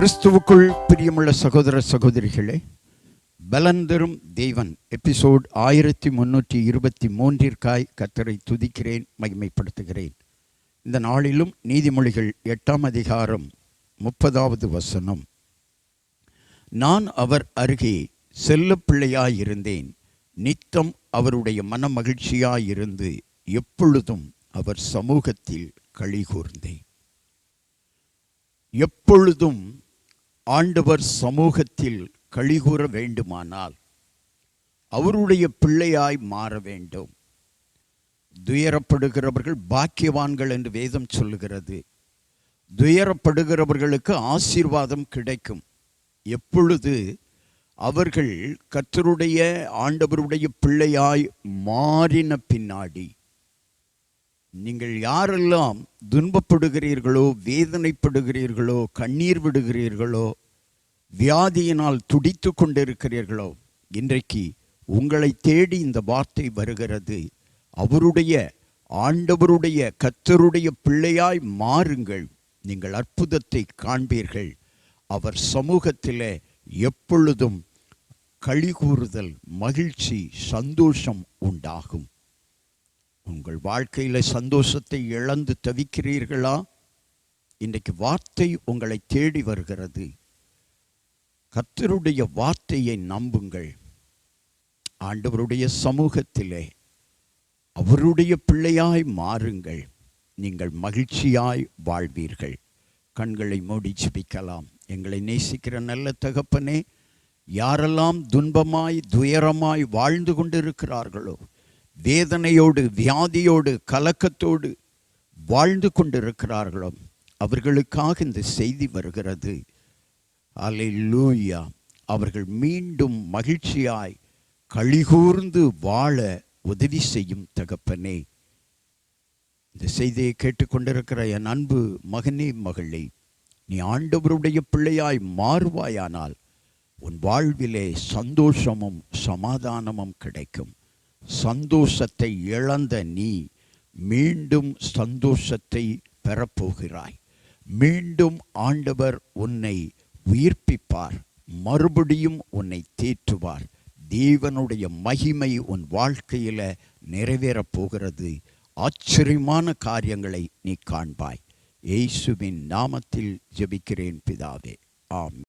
கிறிஸ்துவுக்குள் பிரியமுள்ள சகோதர சகோதரிகளே பலந்தரும் தெய்வன் தேவன். எபிசோட் ஆயிரத்தி முன்னூற்றி இருபத்தி மூன்றிற்காய் கத்தரை துதிக்கிறேன் மகிமைப்படுத்துகிறேன். இந்த நாளிலும் நீதிமொழிகள் எட்டாம் அதிகாரம் முப்பதாவது வசனம். நான் அவர் அருகே செல்லப்பிள்ளையாயிருந்தேன் நித்தம் அவருடைய மன மகிழ்ச்சியாயிருந்து எப்பொழுதும் அவர் சமூகத்தில் களி கூர்ந்தேன். எப்பொழுதும் ஆண்டவர் சமூகத்தில் கழிகூற வேண்டுமானால் அவருடைய பிள்ளையாய் மாற வேண்டும். துயரப்படுகிறவர்கள் பாக்கியவான்கள் என்று வேதம் சொல்லுகிறது. துயரப்படுகிறவர்களுக்கு ஆசீர்வாதம் கிடைக்கும். எப்பொழுது அவர்கள் கர்த்தருடைய ஆண்டவருடைய பிள்ளையாய் மாறின பின்னாடி நீங்கள் யாரெல்லாம் துன்பப்படுகிறீர்களோ வேதனைப்படுகிறீர்களோ கண்ணீர் விடுகிறீர்களோ வியாதியினால் துடித்து கொண்டிருக்கிறீர்களோ இன்றைக்கு உங்களை தேடி இந்த வார்த்தை வருகிறது. அவருடைய ஆண்டவருடைய கத்தருடைய பிள்ளையாய் மாறுங்கள். நீங்கள் அற்புதத்தை காண்பீர்கள். அவர் சமூகத்திலே எப்பொழுதும் களிகூறுதல் மகிழ்ச்சி சந்தோஷம் உண்டாகும். உங்கள் வாழ்க்கையில் சந்தோஷத்தை இழந்து தவிக்கிறீர்களா? இன்றைக்கு வார்த்தை உங்களை தேடி வருகிறது. கத்தருடைய வார்த்தையை நம்புங்கள். ஆண்டவருடைய சமூகத்திலே அவருடைய பிள்ளையாய் மாறுங்கள். நீங்கள் மகிழ்ச்சியாய் வாழ்வீர்கள். கண்களை மூடி ஜிபிக்கலாம். எங்களை நேசிக்கிற நல்ல தகப்பனே யாரெல்லாம் துன்பமாய் துயரமாய் வாழ்ந்து கொண்டிருக்கிறார்களோ வேதனையோடு வியாதியோடு கலக்கத்தோடு வாழ்ந்து கொண்டிருக்கிறார்களோ அவர்களுக்காக இந்த செய்தி வருகிறது. அல்லேலூயா அவர்கள் மீண்டும் மகிழ்ச்சியாய் கழிகூர்ந்து வாழ உதவி செய்யும் தகப்பனே. இந்த செய்தியை கேட்டுக்கொண்டிருக்கிற என் அன்பு மகனே மகளே நீ ஆண்டவருடைய பிள்ளையாய் மாறுவாயானால் உன் வாழ்விலே சந்தோஷமும் சமாதானமும் கிடைக்கும். சந்தோஷத்தை இழந்த நீ மீண்டும் சந்தோஷத்தை பெறப்போகிறாய். மீண்டும் ஆண்டவர் உன்னை உயிர்ப்பிப்பார். மறுபடியும் உன்னை தேற்றுவார். தேவனுடைய மகிமை உன் வாழ்க்கையில் நிறைவேறப் போகிறது. ஆச்சரியமான காரியங்களை நீ காண்பாய். இயேசுவின் நாமத்தில் ஜெபிக்கிறேன் பிதாவே. ஆம்